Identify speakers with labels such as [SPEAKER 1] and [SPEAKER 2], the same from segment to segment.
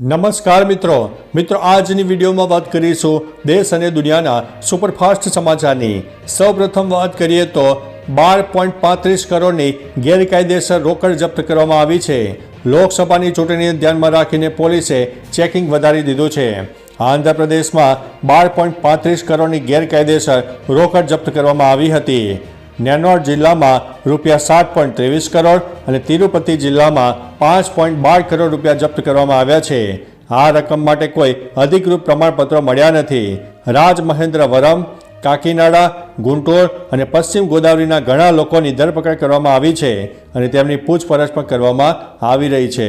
[SPEAKER 1] નમસ્કાર મિત્રો. મિત્રો, આજની વિડીયોમાં વાત કરીશું દેશ અને દુનિયાના સુપરફાસ્ટ સમાચારની. સૌપ્રથમ વાત કરીએ તો બાર પોઈન્ટ પાંત્રીસ કરોડની ગેરકાયદેસર રોકડ જપ્ત કરવામાં આવી છે. લોકસભાની ચૂંટણીને ધ્યાનમાં રાખીને પોલીસે ચેકિંગ વધારી દીધું છે. આંધ્રપ્રદેશમાં બાર પોઈન્ટ પાંત્રીસ કરોડની ગેરકાયદેસર રોકડ જપ્ત કરવામાં આવી હતી. નેનોર જિલ્લામાં રૂપિયા સાત પોઈન્ટ ત્રેવીસ કરોડ અને તિરુપતિ જિલ્લામાં પાંચ પોઈન્ટ બાર કરોડ રૂપિયા જપ્ત કરવામાં આવ્યા છે. આ રકમ માટે કોઈ અધિકૃત પ્રમાણપત્રો મળ્યા નથી. રાજ મહેન્દ્રવરમ કાકીનાડા, ગુંટોર અને પશ્ચિમ ગોદાવરીના ઘણા લોકોની ધરપકડ કરવામાં આવી છે અને તેમની પૂછપરછ પણ કરવામાં આવી રહી છે.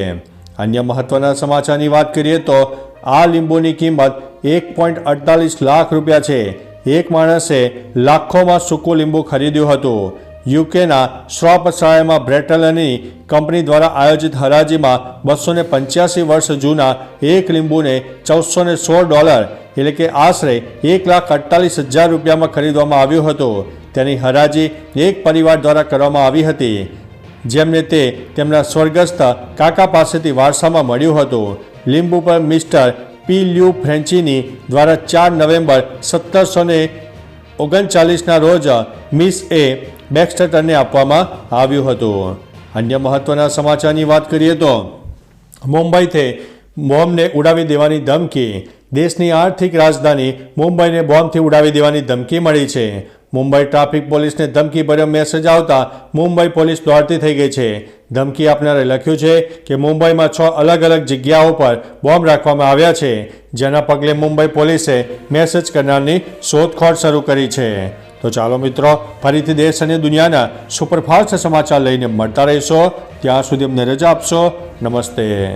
[SPEAKER 1] અન્ય મહત્વના સમાચારની વાત કરીએ તો આ લીંબુની કિંમત એક પોઈન્ટ અડતાલીસ લાખ રૂપિયા છે. એક માણસે લાખોમાં સૂકું લીંબુ ખરીદ્યું હતું. યુકેના શ્રોપશાળામાં બ્રેટલની કંપની દ્વારા આયોજિત હરાજીમાં બસો ને પંચ્યાસી વર્ષ જૂના એક લીંબુને ચૌદસો ને સોળ ડોલર, એટલે કે આશરે એક લાખ અડતાલીસ હજાર રૂપિયામાં ખરીદવામાં આવ્યું હતું. તેની હરાજી એક પરિવાર દ્વારા કરવામાં આવી હતી, જેમને તે તેમના સ્વર્ગસ્થ કાકા પાસેથી વારસામાં મળ્યું હતું. લીંબુ પર મિસ્ટર પી લ્યુ ફ્રેન્ચીની દ્વારા ચાર નવેમ્બર સત્તરસો ને ઓગણચાલીસના રોજ મિસ એ બેક્સ્ટરને આપવામાં આવ્યું હતું. અન્ય મહત્વના સમાચારની વાત કરીએ તો, મુંબઈથી બોમ્બને ઉડાવી દેવાની ધમકી, દેશની આર્થિક રાજધાની મુંબઈને બોમ્બથી ઉડાવી દેવાની ધમકી મળી છે. મુંબઈ ટ્રાફિક પોલીસને ધમકીભર્યો મેસેજ આવતા મુંબઈ પોલીસ દોડતી થઈ ગઈ છે. ધમકી આપનારે લખ્યું છે કે મુંબઈમાં છ અલગ અલગ જગ્યાઓ પર બોમ્બ રાખવામાં આવ્યા છે, જેના પગલે મુંબઈ પોલીસે મેસેજ કરનારની શોધખોળ શરૂ કરી છે. તો ચાલો મિત્રો, ફરીથી દેશ અને દુનિયાના સુપરફાસ્ટ સમાચાર લઈને મળતા રહીશો. ત્યાં સુધી અમને રજા આપશો. નમસ્તે.